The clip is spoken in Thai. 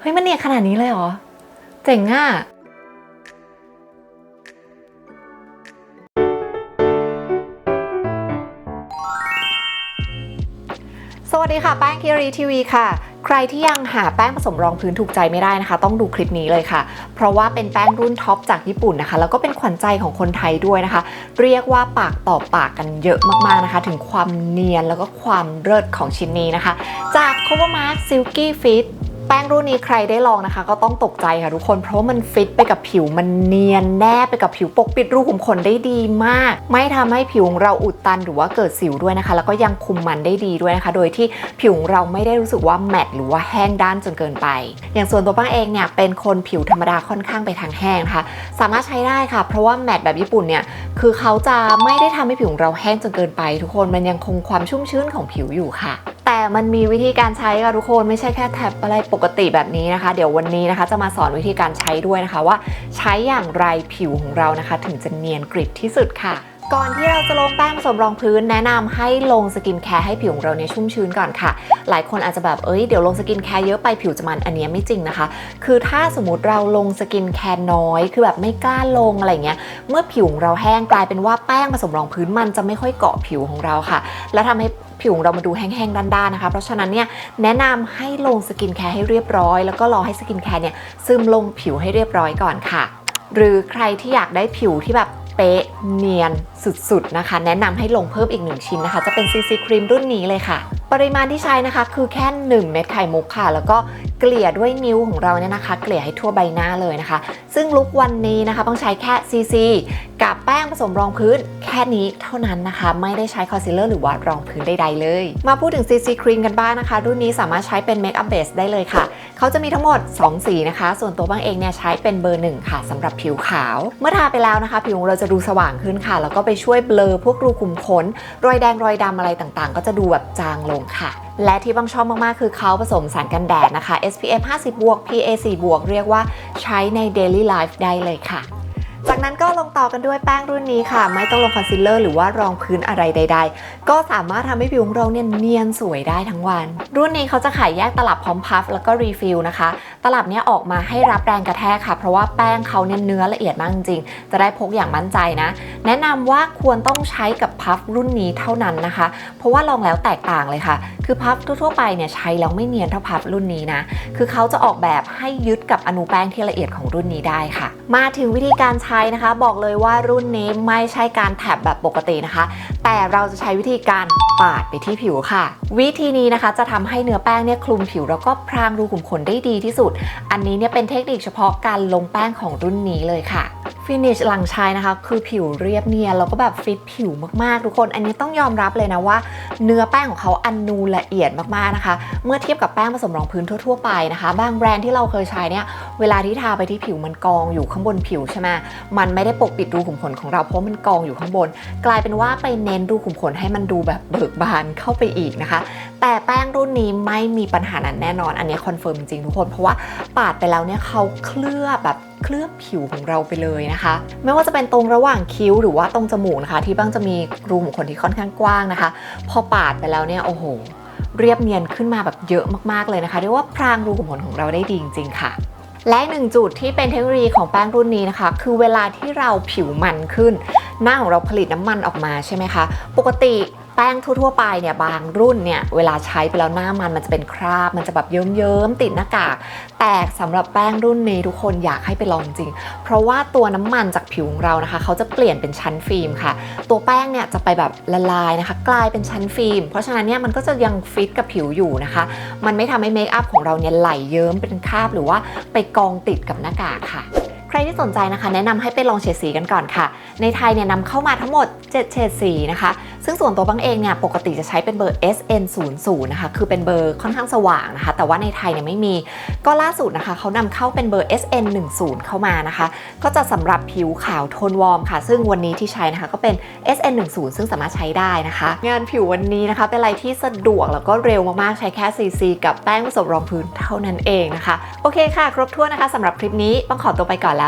เฮ้ยมันเนียนขนาดนี้เลยเหรอ เจ๋งอะสวัสดีค่ะ แป้งคิรีทีวีค่ะ ใครที่ยังหาแป้งผสมรองพื้นถูกใจไม่ได้นะคะ ต้องดูคลิปนี้เลยค่ะ เพราะว่าเป็นแป้งรุ่นท็อปจากญี่ปุ่นนะคะ แล้วก็เป็นขวัญใจของคนไทยด้วยนะคะ เรียกว่าปากต่อปากกันเยอะมากๆนะคะ ถึงความเนียนแล้วก็ความเลิศของชิ้นนี้นะคะ จาก Covermark Silky Fit แป้งรุ่นนี้ใครได้ลองนะคะ ก็ต้องตกใจค่ะทุกคน เพราะมันฟิตไปกับผิวมันเนียนแนบไปกับผิวปกปิดรูขุมขนได้ดีมาก ไม่ทำให้ผิวของเราอุดตันหรือว่าเกิดสิวด้วยนะคะ แล้วก็ยังคุมมันได้ดีด้วยนะคะ โดยที่ผิวของเราไม่ได้รู้สึกว่าแมตต์หรือว่าแห้งด้านจนเกินไป อย่างส่วนตัวป้างเองเนี่ยเป็นคนผิวธรรมดาค่อนข้างไปทางแห้งนะคะสามารถใช้ได้ค่ะ เพราะว่าแมตต์แบบญี่ปุ่นเนี่ยคือเขาจะไม่ได้ทำให้ผิวของเราแห้งจนเกินไป ทุกคนมันยังคงความชุ่มชื้นของผิวอยู่ค่ะ แต่มันมีวิธีการใช้ค่ะทุกคนไม่ใช่แค่แท็บอะไรปกติแบบนี้นะคะ เดี๋ยววันนี้นะคะ จะมาสอนวิธีการใช้ด้วยนะคะว่า ใช้อย่างไรผิวของเรานะคะ ถึงจะเนียนกริบที่สุดค่ะ ก่อนที่เราจะลงแป้งผสมรองพื้นแนะนำให้ลงสกินแคร์ให้ผิวของเราเนี่ยชุ่มชื้นก่อนค่ะ หลายคนอาจจะแบบเอ้ยเดี๋ยวลงสกินแคร์เยอะไปผิวจะมันอันเนี้ยไม่จริงนะคะ คือถ้าสมมติเราลงสกินแคร์น้อย คือแบบไม่กล้าลงอะไรเงี้ยเมื่อผิวของเราแห้งกลายเป็นว่าแป้งผสมรองพื้นมันจะไม่ค่อยเกาะผิวของเราค่ะ แล้วทำให้ผิวของเรามาดูแห้งๆ ด้านๆ นะคะ เพราะฉะนั้นเนี่ยแนะนำให้ลงสกินแคร์ให้เรียบร้อย แล้วก็รอให้สกินแคร์เนี่ยซึมลงผิวให้เรียบร้อยก่อนค่ะ หรือใครที่อยากได้ผิวที่แบบ เป๊ะเนียนสุดๆนะคะ แนะนำให้ลงเพิ่มอีกหนึ่งชิ้นนะคะ จะเป็นซีซีครีมรุ่นนี้เลยค่ะ ปริมาณที่ใช้นะคะคือแค่ 1 เม็ดไข่มุกค่ะ แล้วก็เกลี่ยด้วยนิ้วของเราเนี่ยนะคะ เกลี่ยให้ทั่วใบหน้าเลยนะคะ ซึ่งลุกวันนี้นะคะต้องใช้แค่ซีซีกับแป้งผสมรองพื้น ค่นี้เท่านั้นนะคะ ไม่ได้ใช้คอนซีลเลอร์หรือว่ารองพื้นใดๆเลย มาพูดถึง CC ครีมกันบ้างนะคะ รุ่นนี้สามารถใช้เป็นเมคอัพเบสได้เลยค่ะ เขาจะมีทั้งหมด 2 สีนะคะ ส่วนตัวบ้างเองเนี่ยใช้เป็นเบอร์1ค่ะสำหรับผิวขาว เมื่อทาไปแล้วนะคะ ผิวของเราจะดูสว่างขึ้นค่ะ แล้วก็ไปช่วยเบลอพวกรูขุมขนรอยแดงรอยดำอะไรต่างๆ ก็จะดูแบบจางลงค่ะและที่บ้างชอบมาก ๆ คือเขาผสมสารกันแดดนะคะ SPF 50 บวก PA 4 บวก เรียกว่าใช้ใน daily life ได้เลยค่ะ จากนั้นก็ลงต่อกันด้วยแป้งรุ่นนี้ค่ะ ไม่ต้องลงคอนซีลเลอร์หรือว่ารองพื้นอะไรใด ๆ ก็สามารถทำให้ผิวของเราเนี่ยเนียนสวยได้ทั้งวัน รุ่นนี้เขาจะขายแยกตลับพร้อมพัฟแล้วก็รีฟิลนะคะตลับเนี้ยออกมาให้รับแรงกระแทกค่ะ เพราะว่าแป้งเขาเนี่ยเนื้อละเอียดมากจริง จะได้พกอย่างมั่นใจนะ แนะนำว่าควรต้องใช้กับพัฟรุ่นนี้เท่านั้นนะคะ เพราะว่าลองแล้วแตกต่างเลยค่ะ คือพัฟทั่วไปเนี่ยใช้แล้วไม่เนียนเท่าพัฟรุ่นนี้นะ คือเขาจะออกแบบให้ยึดกับอนุแป้งที่ละเอียดของรุ่นนี้ได้ค่ะ มาถึงวิธีการใช้นะคะ บอกเลยว่ารุ่นนี้ไม่ใช่การแถบแบบปกตินะคะ แต่เราจะใช้วิธีการปาดไปที่ผิวค่ะ วิธีนี้นะคะจะทำให้เนื้อแป้งเนี่ยคลุมผิวแล้วก็พรางรูขุมขนได้ดีที่สุดอันนี้เนี่ยเป็นเทคนิคเฉพาะการลงแป้งของรุ่นนี้เลยค่ะฟินิชหลังใช้นะคะ คือผิวเรียบเนียนแล้วก็แบบฟิตผิวมากๆ ทุกคน อันนี้ต้องยอมรับเลยนะว่า เนื้อแป้งของเขาอันนูละเอียดมากๆนะคะ เมื่อเทียบกับแป้งผสมรองพื้นทั่ว ๆ ไปนะคะ บางแบรนด์ที่เราเคยใช้เนี่ย เวลาที่ทาไปที่ผิวมันกองอยู่ข้างบนผิวใช่ไหมมันไม่ได้ปกปิดรูขุมขนของเราเพราะมันกองอยู่ข้างบน กลายเป็นว่าไปเน้นรูขุมขนให้มันดูแบบเบิกบานเข้าไปอีกนะคะ แต่แป้งรุ่นนี้ไม่มีปัญหานั้นแน่นอน อันนี้คอนเฟิร์มจริงทุกคนเพราะว่าปาดไปแล้วเนี่ยเขาเคลือบแบบเคลือบผิวของเราไปเลยนะคะ ไม่ว่าจะเป็นตรงระหว่างคิ้วหรือว่าตรงจมูกนะคะ ที่บ้างจะมีรูขุมขนที่ค่อนข้างกว้างนะคะ พอปาดไปแล้วเนี่ยโอ้โห เรียบเนียนขึ้นมาแบบเยอะมากๆเลยนะคะเรียกว่าพรางรูขุมขนของเราได้ดีจริงๆค่ะ และหนึ่งจุดที่เป็นเทคโนโลยีของแป้งรุ่นนี้นะคะ คือเวลาที่เราผิวมันขึ้น หน้าของเราผลิตน้ำมันออกมาใช่ไหมคะ ปกติ แป้งทั่วๆไปเนี่ยบางรุ่นเนี่ยเวลาใช้ไปแล้วหน้ามันมันจะเป็นคราบ มันจะแบบเยิ้มๆติดหน้ากาก แต่สำหรับแป้งรุ่นนี้ทุกคนอยากให้ไปลองจริง เพราะว่าตัวน้ำมันจากผิวของเรานะคะ เขาจะเปลี่ยนเป็นชั้นฟิล์มค่ะ ตัวแป้งเนี่ยจะไปแบบละลายนะคะ กลายเป็นชั้นฟิล์ม เพราะฉะนั้นเนี่ยมันก็จะยังฟิตกับผิวอยู่นะคะ มันไม่ทำให้เมคอัพของเราเนี่ยไหลเยิ้มเป็นคราบหรือว่าไปกองติดกับหน้ากากค่ะ ใครที่สนใจนะคะ แนะนำให้ไปลองเฉดสีกันก่อนค่ะ ในไทยเนี่ยนำเข้ามาทั้งหมด 7 เฉดสีนะคะ ซึ่งส่วนตัวบังเองเนี่ยปกติจะใช้เป็นเบอร์ SN 0 0 นะคะคือเป็นเบอร์ค่อนข้างสว่างนะคะ แต่ว่าในไทยเนี่ยไม่มีก็ล่าสุดนะคะเขานำเข้าเป็นเบอร์ SN 1 0 เข้ามานะคะ ก็จะสำหรับผิวขาวโทนวอร์มค่ะ ซึ่งวันนี้ที่ใช้นะคะก็เป็น SN 1 0 ซึ่งสามารถใช้ได้นะคะ งานผิววันนี้นะคะเป็นอะไรที่สะดวกแล้วก็เร็วมากๆใช้แค่ CC กับแป้งผสมรองพื้นเท่านั้นเองนะคะโอเคค่ะ ครบถ้วนนะคะสำหรับคลิปนี้ต้องขอตัวไปก่อนแล้ว